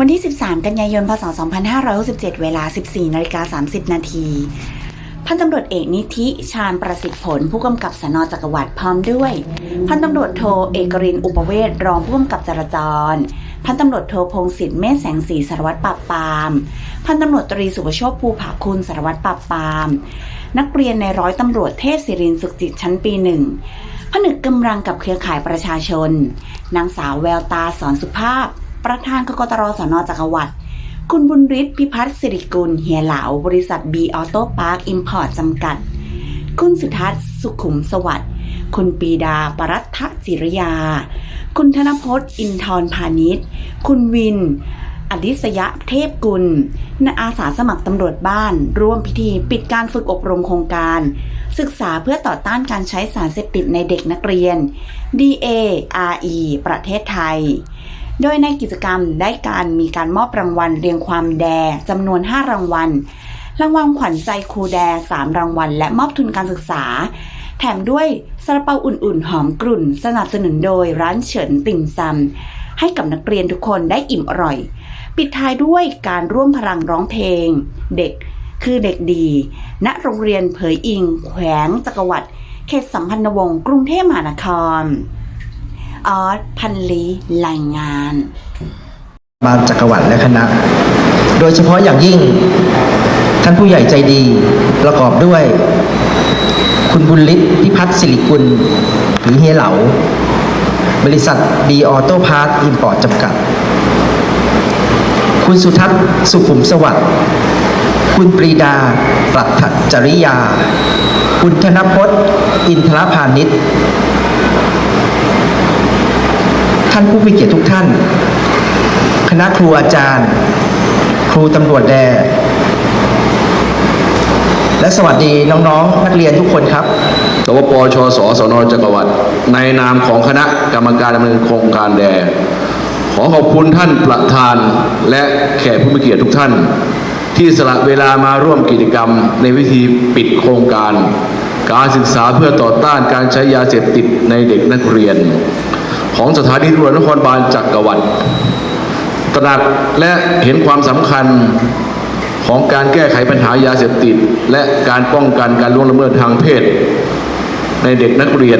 วันที่ 13 กันยายน พศ 2567 เวลา 14นาฬิกา30 นาทีพันตำรวจเอกนิธิชาญประสิทธิ์ผล ผู้กำกับสนจักรวรรดิพร้อมด้วย พันตำรวจโทเอกรินอุปเวศรองผู้กำกับจราจร พันตำรวจโทพงศิษฐ์เมฆแสงสีสารวัตรปราบปราม พันตำรวจตรีสุภโชคภูผาคุณสารวัตรปราบปราม นักเรียนในร้อยตำรวจเทพศิรินทร์สุขจิตชั้นปีหนึ่งผนึกกำลังกับเครือข่ายประชาชนนางสาวแววตาสอนสุภาพ ประธานกกตรสนจักรวรรดิคุณบุญฤทธิ์พิพัฒน์สิริกุล เฮียเหลา บริษัท B Auto Park Import จำกัด คุณสุทัศน์สุขุมสวัสดิ์คุณปีดา ปรัตถจิรยา คุณธนพจน์ อินทรพาณิชย์ คุณวิน อดิศยะเทพกุลนอาสาสมัครตำรวจบ้าน ร่วมพิธีปิดการฝึกอบรมโครงการ ศึกษาเพื่อต่อต้านการใช้สารเสพติดในเด็กนักเรียน DARE ประเทศไทย โดยในกิจกรรมได้การมีการมอบรางวัลเรียงความแดจำนวน 5 รางวัล รางวัลขวัญใจครูแด 3 รางวัล และมอบทุนการศึกษา แถมด้วยซาลาเปาอุ่นๆ หอมกรุ่น สนับสนุนโดยร้านเฉินติ่มซำให้กับนักเรียนทุกคนได้อิ่มอร่อย ปิดท้ายด้วยการร่วมพลังร้องเพลง เด็กคือเด็กดี ณ โรงเรียนเผยอิง แขวงจักรวรรดิเขตสัมพันธวงศ์กรุงเทพมหานคร ออสพันลีรายงาน บาลจักรวรรดิและคณะ โดยเฉพาะอย่างยิ่ง ท่านผู้ใหญ่ใจดีประกอบด้วย คุณบุญฤทธิ์พิพัฒน์สิริกุลหรือเฮียเหลา บริษัท B Auto Park Import จำกัด คุณสุทัศน์สุขุมสวัสดิ์คุณปรีดาปรัตจริยา คุณธนพจน์ อินทรพานิช ท่านผู้มีเกียรติทุกท่าน คณะครูอาจารย์ ครูตำรวจแด และสวัสดีน้องๆ นักเรียนทุกคนครับ สวปชสสนจักรวรรดิในนามของคณะกรรมการดำเนินโครงการแด ขอขอบคุณท่านประธานและแขกผู้มีเกียรติทุกท่าน ที่สละเวลามาร่วมกิจกรรมในวิธีปิดโครงการ การศึกษาเพื่อต่อต้านการใช้ยาเสพติดในเด็กนักเรียน ของสถานีตำรวจนครบาลจักรวรรดิตระหนักและเห็นความสำคัญของการแก้ไขปัญหายาเสพติด และการป้องกันการล่วงละเมิดทางเพศ ในเด็กนักเรียน